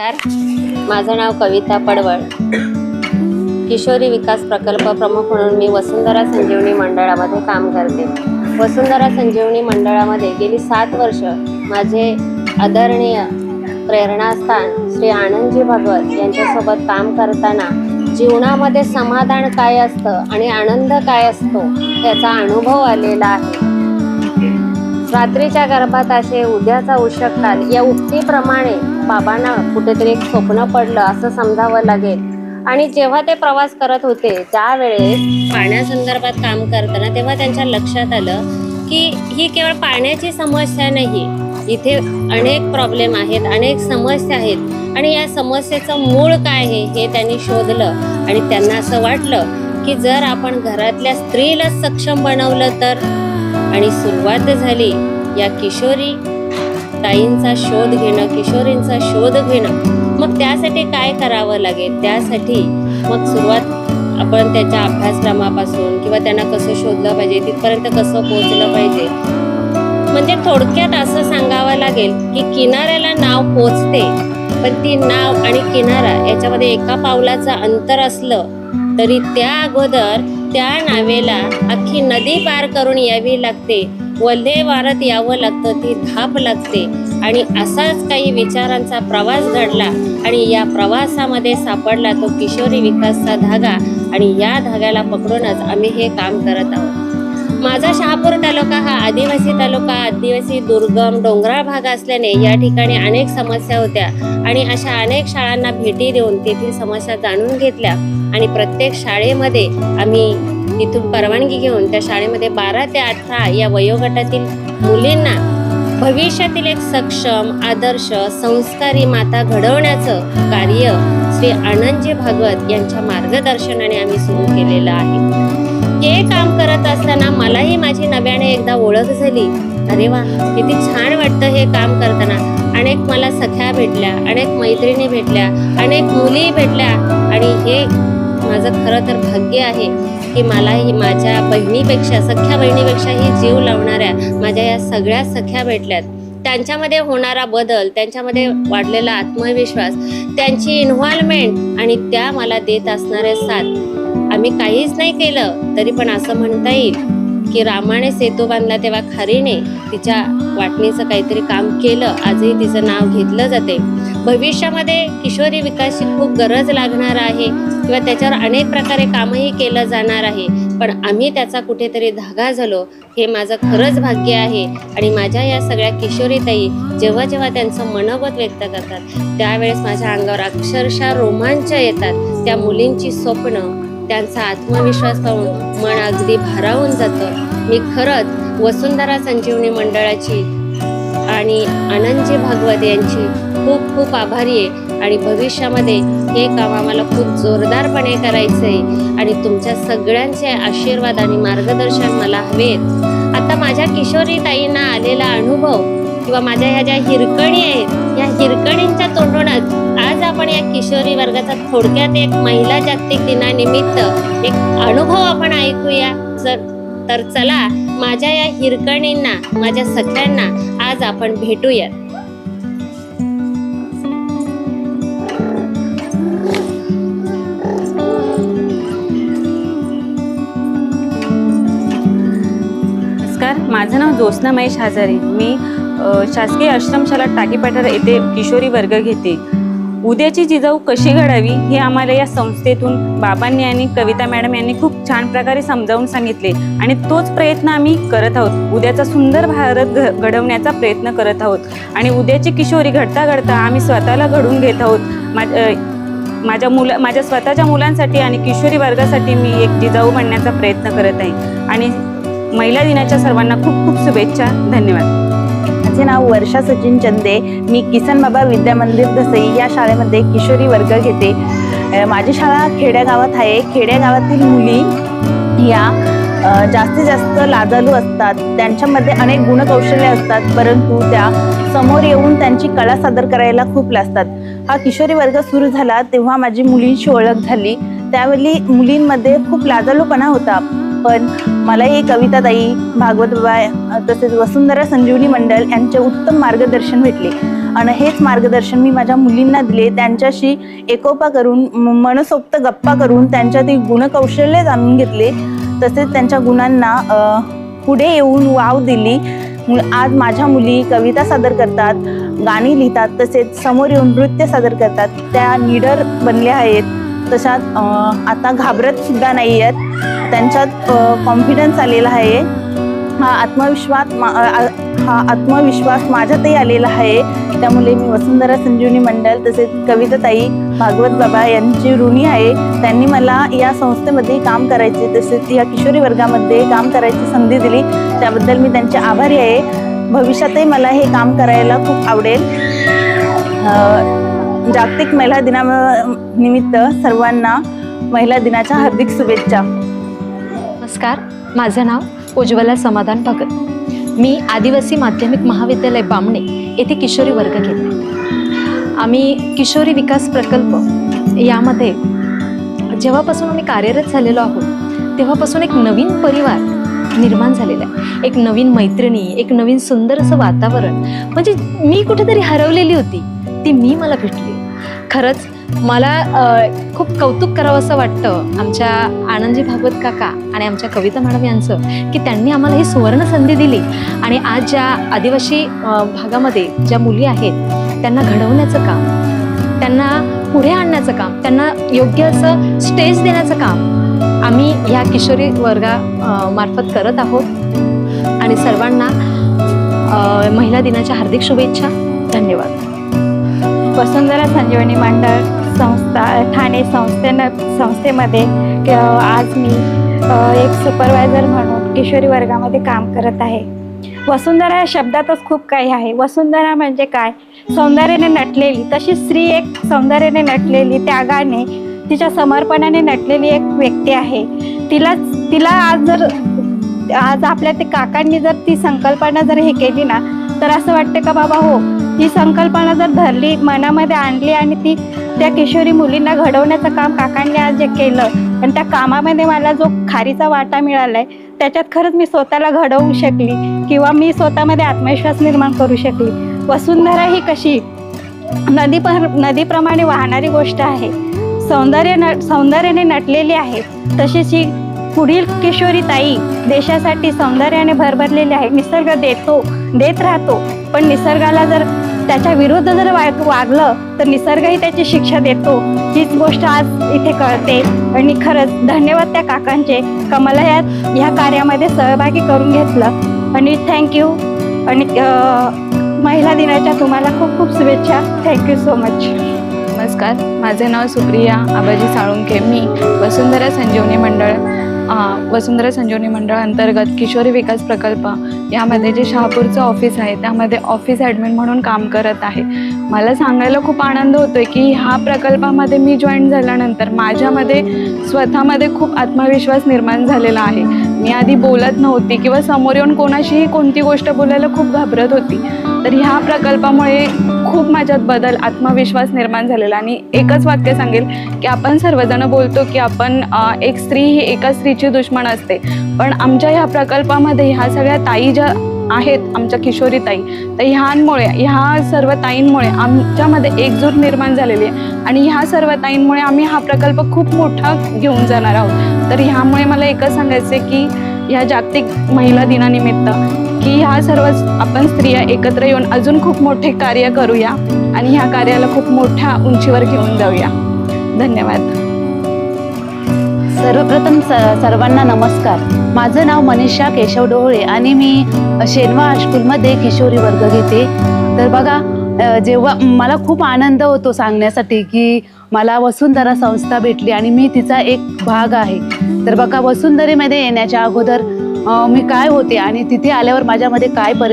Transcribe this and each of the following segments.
नमस्कार. माझं नाव कविता पडवळ. किशोरी विकास प्रकल्प प्रमुख म्हणून मी वसुंधरा संजीवनी मंडळामध्ये काम करते. वसुंधरा संजीवनी मंडळामध्ये गेली सात वर्ष माझे आदरणीय प्रेरणास्थान श्री आनंदजी भागवत यांच्यासोबत काम करताना जीवनामध्ये समाधान काय असतं आणि आनंद काय असतो याचा अनुभव आलेला आहे. रात्रीच्या गर्भात असे उद्याचा उशककाल या उक्तीप्रमाणे बाबांना कुठेतरी एक स्वप्न पडलं असं समजावं लागेल. आणि जेव्हा ते प्रवास करत होते त्यावेळेस पाण्यासंदर्भात काम करताना तेव्हा त्यांच्या लक्षात आलं की ही केवळ पाण्याची समस्या नाही. इथे अनेक प्रॉब्लेम आहेत अनेक समस्या आहेत. आणि या समस्येचं मूळ काय आहे हे त्यांनी शोधलं. आणि त्यांना असं वाटलं की जर आपण घरातल्या स्त्रीला सक्षम बनवलं तर आणि सुरुवात झाली या किशोरी ताईंचा शोध घेणं किशोरींचा शोध घेणं. मग त्यासाठी काय करावं लागेल? त्यासाठी मग सुरुवात आपण त्याच्या अभ्यासक्रमापासून किंवा त्यांना कसं शोधलं पाहिजे तिथपर्यंत कसं पोहोचलं पाहिजे? म्हणजे थोडक्यात असं सांगावं लागेल की किनाऱ्याला नाव पोचते पण ती नाव आणि किनारा याच्यामध्ये एका पावलाचं अंतर असलं तरी त्या अगोदर त्या नावेला अख्खी नदी पार करून यावी लागते. वल्हे वारत यावं लागतं ती धाप लागते. आणि असाच काही विचारांचा प्रवास घडला आणि या प्रवासामध्ये सापडला तो किशोरी विकासचा धागा आणि या धाग्याला पकडूनच आम्ही हे काम करत आहोत. माझा शहापूर तालुका हा आदिवासी तालुका आदिवासी दुर्गम डोंगराळ भाग असल्याने या ठिकाणी अनेक समस्या होत्या. आणि अशा अनेक शाळांना भेटी देऊन तेथील समस्या जाणून घेतल्या. आणि प्रत्येक शाळेमध्ये आम्ही तिथून परवानगी घेऊन त्या शाळेमध्ये बारा ते अठरा या वयोगटातील मुलींना भविष्यातील एक सक्षम आदर्श संस्कारी माता घडवण्याचं कार्य श्री आनंदजी भागवत यांच्या मार्गदर्शनाने आम्ही सुरू केलेलं आहे. हे काम करत असताना मलाही माझी नव्याने एकदा ओळख झाली. अरे वा किती छान वाटतं हे काम करताना. अनेक मला सख्या भेटल्या अनेक मैत्रिणी भेटल्या अनेक मुली भेटल्या. आणि हे माझं खरं तर भाग्य आहे की मलाही माझ्या बहिणीपेक्षा सख्या बहिणीपेक्षा ही जीव लावणाऱ्या माझ्या या सगळ्या सख्या भेटल्यात. त्यांच्यामध्ये होणारा बदल त्यांच्यामध्ये वाढलेला आत्मविश्वास त्यांची इन्व्हॉल्वमेंट आणि त्या मला देत असणाऱ्या साथ आम्ही काहीच नाही केलं तरी पण असं म्हणता येईल की रामाने सेतू बांधला तेव्हा खारीने तिच्या वाटणीचं काहीतरी काम केलं आजही तिचं नाव घेतलं जाते. भविष्यामध्ये किशोरी विकासची खूप गरज लागणार आहे किंवा त्याच्यावर अनेक प्रकारे कामही केलं जाणार आहे पण आम्ही त्याचा कुठेतरी धागा झालो हे माझं खरंच भाग्य आहे. आणि माझ्या या सगळ्या किशोरीताई जेव्हा जेव्हा त्यांचं मनोगत व्यक्त करतात त्यावेळेस माझ्या अंगावर अक्षरशः रोमांच येतात. त्या मुलींची स्वप्न त्यांचा आत्मविश्वास पाहून मन अगदी भारावून जातं. मी खरंच वसुंधरा संजीवनी मंडळाची आणि आनंदजी भागवत यांची खूप खूप आभारी आहे आणि भविष्यामध्ये हे काम आम्हाला खूप जोरदारपणे करायचं आहे आणि तुमच्या सगळ्यांचे आशीर्वाद आणि मार्गदर्शन मला हवेत आता माझ्या किशोरी ताईंना आलेला अनुभव किंवा माझ्या ह्या ज्या हिरकणी आहेत या हिरकणींच्या तोंडूनच आज आपण या किशोरी वर्गाचा थोडक्यात एक महिला जागतिक दिनानिमित्त एक अनुभव आपण ऐकूया. तर चला माझ्या या हिरकणींना माझ्या सख्यांना आज आपण भेटूयात नमस्कार माझं नाव ज्योत्स्ना महेश हजारे. मी शासकीय आश्रमशाला टाकीपाठार येथे किशोरी वर्ग घेते. उद्याची जिजाऊ कशी घडावी हे आम्हाला या संस्थेतून बाबांनी आणि कविता मॅडम यांनी खूप छान प्रकारे समजावून सांगितले आणि तोच प्रयत्न आम्ही करत आहोत. उद्याचा सुंदर भारत घ घडवण्याचा प्रयत्न करत आहोत. आणि उद्याची किशोरी घडता घडता आम्ही स्वतःला घडवून घेत आहोत. मा माझ्या मुला माझ्या स्वतःच्या मुलांसाठी आणि किशोरी वर्गासाठी मी एक जिजाऊ बनण्याचा प्रयत्न करत आहे. आणि महिला दिनाच्या सर्वांना खूप खूप शुभेच्छा. धन्यवाद. माझे नाव वर्षा सचिन चंदे. मी किसन बाबा विद्या मंदिर दसई या शाळेमध्ये किशोरी वर्ग घेते. माझी शाळा खेड्यागावात आहे. खेड्यागावातील मुली या जास्तीत जास्त लाजालू असतात. त्यांच्यामध्ये अनेक गुणकौशल्य असतात परंतु त्या समोर येऊन त्यांची कला सादर करायला खूप लाजतात. हा किशोरी वर्ग सुरू झाला तेव्हा माझी मुलींची ओळख झाली. त्यावेळी मुलींमध्ये खूप लाजालूपणा होता. पण मला ही कविताताई भागवत बाबा तसेच वसुंधरा संजीवनी मंडळ यांचे उत्तम मार्गदर्शन भेटले. आणि हेच मार्गदर्शन मी माझ्या मुलींना दिले. त्यांच्याशी एकोपा करून मनसोक्त गप्पा करून त्यांच्यातील गुणकौशल्य जाणून घेतले. तसेच त्यांच्या गुणांना पुढे येऊन वाव दिली. मु- आज माझ्या मुली कविता सादर करतात गाणी लिहितात तसेच समोर येऊन नृत्य सादर करतात. त्या निडर बनल्या आहेत. तशात आता घाबरत सुद्धा नाही आहेत त्यांच्यात कॉन्फिडन्स आलेला आहे. हा आत्मविश्वास मा- आ- हा आत्मविश्वास माझ्यातही आलेला आहे. त्यामुळे मी वसुंधरा संजीवनी मंडळ तसेच कविताताई भागवत बाबा यांची ऋणी आहे. त्यांनी मला या संस्थेमध्ये काम करायचे तसेच या किशोरी वर्गामध्ये काम करायची संधी दिली. त्याबद्दल मी त्यांचे आभारी आहे. भविष्यातही मला हे काम करायला खूप आवडेल. जागतिक महिला दिना निमित्त सर्वांना महिला दिनाच्या हार्दिक शुभेच्छा. नमस्कार माझं नाव उज्ज्वला समाधान भगत मी आदिवासी माध्यमिक महाविद्यालय बामणे येथे किशोरी वर्ग घेते आम्ही किशोरी विकास प्रकल्प यामध्ये जेव्हापासून आम्ही कार्यरत झालेलो आहोत तेव्हापासून एक नवीन परिवार निर्माण झालेला आहे. एक नवीन मैत्रिणी एक नवीन सुंदर असं वातावरण. म्हणजे मी कुठेतरी हरवलेली होती ती मी मला भेटली. खरंच मला खूप कौतुक करावं असं वाटतं आमच्या आनंदजी भागवत काका आणि आमच्या कविता मॅडम यांचं की त्यांनी आम्हाला ही सुवर्ण संधी दिली. आणि आज ज्या आदिवासी भागामध्ये ज्या मुली आहेत त्यांना घडवण्याचं काम त्यांना पुढे आणण्याचं काम त्यांना योग्य असं स्टेज देण्याचं काम आम्ही या किशोरी वर्गा मार्फत करत आहोत. आणि सर्वांना महिला दिनाच्या हार्दिक शुभेच्छा. धन्यवाद. वसुंधरा संजीवनी मंडळ. संस्था ठाणे संस्थेनं संस्थेमध्ये क- आज मी एक सुपरवायझर म्हणून किशोरी वर्गामध्ये काम करत आहे. वसुंधरा या शब्दातच खूप काही आहे. वसुंधरा म्हणजे काय? सौंदर्याने नटलेली तशी स्त्री एक सौंदर्याने नटलेली त्यागाने तिच्या समर्पणाने नटलेली एक व्यक्ती आहे. तिला तिला आज जर आज आपल्या ते काकांनी जर ती संकल्पना जर हे केली ना तर असं वाटतं का बाबा हो ही संकल्पना जर धरली मनामध्ये आणली आणि ती त्या किशोरी मुलींना घडवण्याचं काम काकांनी आज जे केलं आणि त्या कामामध्ये मला जो खारीचा वाटा मिळालाय त्याच्यात खरंच मी स्वतःला घडवू शकली किंवा मी स्वतःमध्ये आत्मविश्वास निर्माण करू शकली. वसुंधरा ही कशी? नदी नदीप्रमाणे वाहणारी गोष्ट आहे. सौंदर्य न सौंदर्याने नटलेली आहे. तशीच ही पुढील किशोरी ताई देशासाठी सौंदर्याने भरभरलेली आहे. निसर्ग देतो देत राहतो पण निसर्गाला जर त्याच्या विरुद्ध जर वाग वागलं तर निसर्गही त्याची शिक्षा देतो. हीच गोष्ट आज इथे कळते. आणि खरंच धन्यवाद त्या काकांचे. का मला या ह्या कार्यामध्ये सहभागी करून घेतलं. आणि थँक्यू आणि महिला दिनाच्या तुम्हाला खूप खूप शुभेच्छा. थँक्यू सो मच नमस्कार. माझे नाव सुप्रिया आबाजी साळुंके मी वसुंधरा संजीवनी मंडळ. वसुंधरा संजीवनी मंडळ अंतर्गत किशोरी विकास प्रकल्प यामध्ये जे शहापूरचं ऑफिस आहे त्यामध्ये ऑफिस ॲडमिन म्हणून काम करत आहे. मला सांगायला खूप आनंद होतोय की ह्या प्रकल्पामध्ये मी जॉईन झाल्यानंतर माझ्यामध्ये स्वतःमध्ये खूप आत्मविश्वास निर्माण झालेला आहे. मी आधी बोलत नव्हती किंवा समोर येऊन कोणाशीही कोणती गोष्ट बोलायला खूप घाबरत होती. तर ह्या प्रकल्पामुळे खूप माझ्यात बदल आत्मविश्वास निर्माण झालेला. आणि एकच वाक्य सांगेल की आपण सर्वजण बोलतो की आपण एक स्त्री ही एका स्त्रीची दुश्मन असते. पण आमच्या ह्या प्रकल्पामध्ये ह्या सगळ्या ताई ज्या आहेत आमच्या किशोरी ताई तर ह्यांमुळे ह्या सर्व ताईंमुळे आमच्यामध्ये एकजूट निर्माण झालेली आहे. आणि ह्या सर्व ताईंमुळे आम्ही हा प्रकल्प खूप मोठा घेऊन जाणार आहोत. तर ह्यामुळे मला एकच सांगायचं आहे की ह्या जागतिक महिला दिनानिमित्त की ह्या सर्व आपण स्त्रिया एकत्र येऊन अजून खूप मोठे कार्य करूया आणि ह्या कार्याला खूप मोठ्या उंचीवर घेऊन जाऊया. धन्यवाद. सर्वप्रथम स सर्वांना नमस्कार. माझं नाव मनीषा केशव डोहळे आणि मी शेनवा हायस्कूलमध्ये किशोरी वर्ग घेते. तर बघा जेव्हा मला खूप आनंद होतो सांगण्यासाठी की मला वसुंधरा संस्था भेटली आणि मी तिचा एक भाग आहे. तर बघा वसुंधरेमध्ये येण्याच्या अगोदर मी काय होते आणि तिथे आल्यावर माझ्यामध्ये काय पर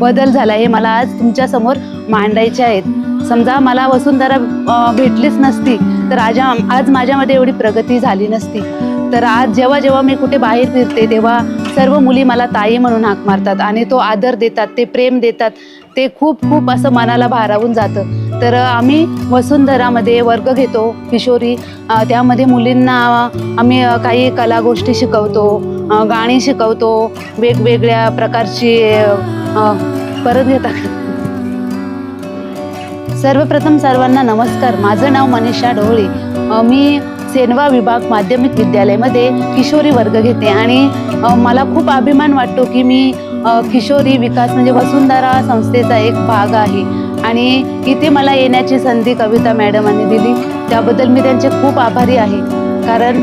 बदल झाला हे मला आज तुमच्यासमोर मांडायचे आहेत. समजा मला वसुंधरा भेटलीच नसती तर आज आज माझ्यामध्ये एवढी प्रगती झाली नसती. तर आज जेव्हा जेव्हा मी कुठे बाहेर फिरते तेव्हा सर्व मुली मला ताई म्हणून हाक मारतात आणि तो आदर देतात ते प्रेम देतात ते खूप खूप असं मनाला भारावून जातं. तर आम्ही वसुंधरामध्ये वर्ग घेतो किशोरी. त्यामध्ये मुलींना आम्ही काही कला गोष्टी शिकवतो गाणी शिकवतो वेगवेगळ्या प्रकारची परत घेता. सर्वप्रथम सर्वांना नमस्कार. माझं नाव मनीषा ढोळे. मी सेनवा विभाग माध्यमिक विद्यालयामध्ये किशोरी वर्ग घेते आणि मला खूप अभिमान वाटतो की मी किशोरी विकास म्हणजे वसुंधरा संस्थेचा एक भाग आहे. आणि इथे मला येण्याची संधी कविता मॅडमांनी दिली. त्याबद्दल मी त्यांचे खूप आभारी आहे. कारण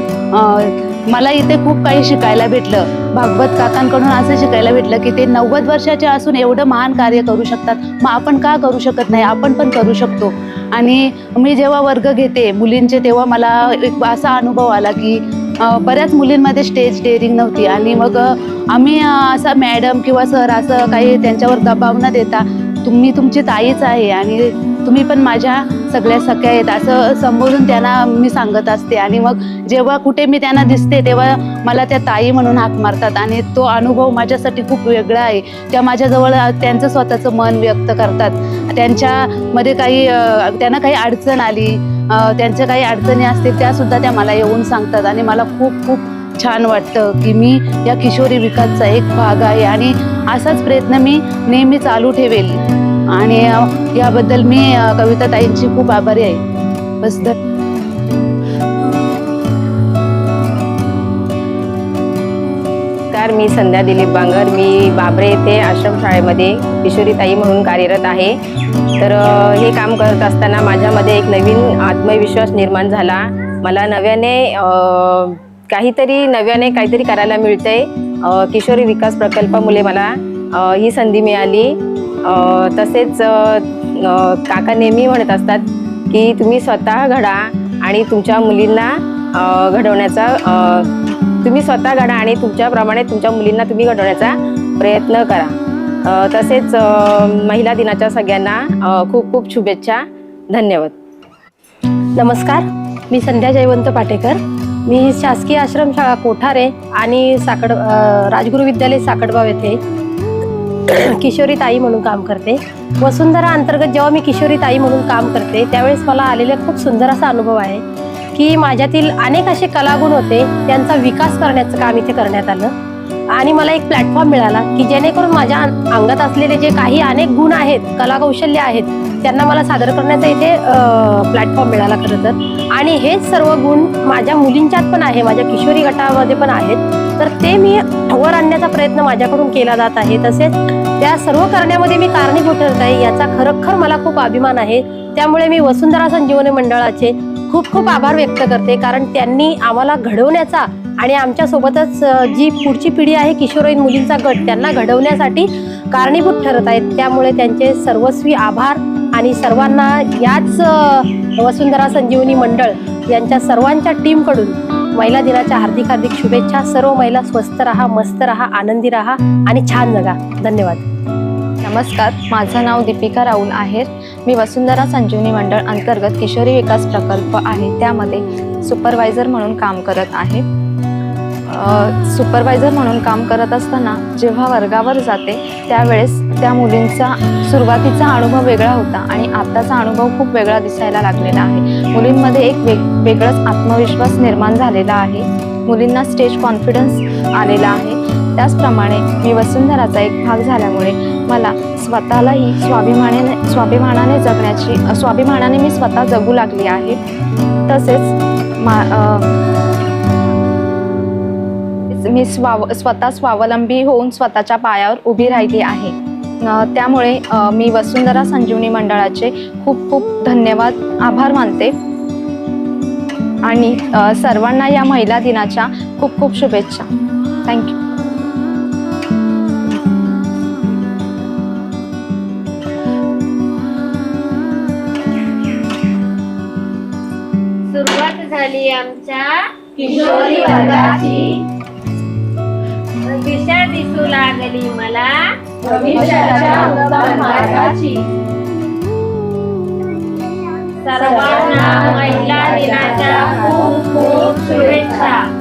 मला इथे खूप काही शिकायला भेटलं. भागवत काकांकडून असं शिकायला भेटलं की ते नव्वद वर्षाचे असून एवढं महान कार्य करू शकतात. मग आपण का करू शकत नाही? आपण पण करू शकतो. आणि मी जेव्हा वर्ग घेते मुलींचे तेव्हा मला एक असा अनुभव आला की बऱ्याच मुलींमध्ये स्टेज डेअरिंग नव्हती. आणि मग आम्ही असा मॅडम किंवा सर असं काही त्यांच्यावर दबाव न देता तुम्ही तुमची ताईच आहे आणि तुम्ही पण माझ्या सगळ्या सख्या आहेत. असं संबोधून त्यांना मी सांगत असते. आणि मग जेव्हा कुठे मी त्यांना दिसते तेव्हा मला त्या ताई म्हणून हाक मारतात. आणि तो अनुभव माझ्यासाठी खूप वेगळा आहे. त्या माझ्याजवळ त्यांचं स्वतःचं मन व्यक्त करतात. त्यांच्यामध्ये काही त्यांना काही अडचण आली त्यांच्या काही अडचणी असतील त्यासुद्धा त्या मला येऊन सांगतात. आणि मला खूप खूप छान वाटतं की मी या किशोरी विकासचा एक भाग आहे आणि असाच प्रयत्न मी नेहमी चालू ठेवेल. आणि याबद्दल मी कविता ताईंची खूप आभारी आहे. बस धन्यवाद. मी संध्या दिलीप बांगर. मी बाबरे येथे आश्रमशाळेमध्ये किशोरी ताई म्हणून कार्यरत आहे. तर हे काम करत असताना माझ्यामध्ये एक नवीन आत्मविश्वास निर्माण झाला. मला नव्याने काहीतरी नव्याने काहीतरी करायला मिळते किशोरी विकास प्रकल्पामुळे मला ही संधी मिळाली. तसेच काका नेहमी म्हणत असतात की तुम्ही स्वतः घडा आणि तुमच्या मुलींना घडवण्याचा तुम्ही स्वतः घडा आणि तुमच्याप्रमाणे तुमच्या मुलींना तुम्ही घडवण्याचा प्रयत्न करा. तसेच महिला दिनाच्या सगळ्यांना खूप खूप शुभेच्छा. धन्यवाद. नमस्कार. मी संध्या जयवंत पाटेकर. मी शासकीय आश्रमशाळा कोठारे आणि साकड राजगुरू विद्यालय साकडबाव येथे किशोरी ताई म्हणून काम करते. वसुंधरा अंतर्गत जेव्हा मी किशोरी ताई म्हणून काम करते त्यावेळेस मला आलेला खूप सुंदर असा अनुभव आहे की माझ्यातील अनेक असे कलागुण होते त्यांचा विकास करण्याचं काम इथे करण्यात आलं. आणि मला एक प्लॅटफॉर्म मिळाला की जेणेकरून माझ्या अंगात असलेले जे काही अनेक गुण आहेत कलाकौशल्य आहेत त्यांना मला सादर करण्याचा इथे प्लॅटफॉर्म मिळाला खरं तर. आणि हेच सर्व गुण माझ्या मुलींच्यात पण आहे माझ्या किशोरी गटामध्ये पण आहेत. तर ते मी वर आणण्याचा प्रयत्न माझ्याकडून केला जात आहे. तसेच त्या सर्व करण्यामध्ये मी कारणीभूत ठरत आहे याचा खरोखर मला खूप अभिमान आहे. त्यामुळे मी वसुंधरा संजीवनी मंडळाचे खूप खूप आभार व्यक्त करते कारण त्यांनी आम्हाला घडवण्याचा आणि आमच्यासोबतच जी पुढची पिढी आहे किशोरवयीन मुलींचा गट त्यांना घडवण्यासाठी कारणीभूत ठरत आहेत. त्यामुळे त्यांचे सर्वस्वी आभार आणि सर्वांना याच वसुंधरा संजीवनी मंडळ यांच्या सर्वांच्या टीमकडून महिला दिनाच्या हार्दिक हार्दिक शुभेच्छा. सर्व महिला स्वस्त राहा मस्त राहा आनंदी राहा आणि छान जगा. धन्यवाद. नमस्कार. माझं नाव दीपिका राऊल आहेर मी वसुंधरा संजीवनी मंडळ अंतर्गत किशोरी विकास प्रकल्प आहे. त्यामध्ये सुपरवायझर म्हणून काम करत आहे. सुपरवायझर म्हणून काम करत असताना जेव्हा वर्गावर जाते त्यावेळेस त्या मुलींचा सुरुवातीचा अनुभव वेगळा होता आणि आत्ताचा अनुभव खूप वेगळा दिसायला लागलेला आहे. मुलींमध्ये एक वेग वेगळाच आत्मविश्वास निर्माण झालेला आहे. मुलींना स्टेज कॉन्फिडन्स आलेला आहे. त्याचप्रमाणे मी वसुंधराचा एक भाग झाल्यामुळे मला स्वतःलाही स्वाभिमानाने स्वाभिमानाने जगण्याची स्वाभिमानाने मी स्वतः जगू लागली आहे. तसेच मा मी स्वाव स्वतः स्वावलंबी होऊन स्वतःच्या पायावर उभी राहिली आहे. त्यामुळे मी वसुंधरा संजीवनी मंडळाचे खूप खूप धन्यवाद आभार मानते. आणि सर्वांना या महिला दिनाच्या खूप खूप शुभेच्छा. थँक्यू सुरुवात झाली आमच्या किशोरी वर्गाची. दिसू लागली मला. सर्वांना महिला दिनाच्या खूप खूप शुभेच्छा.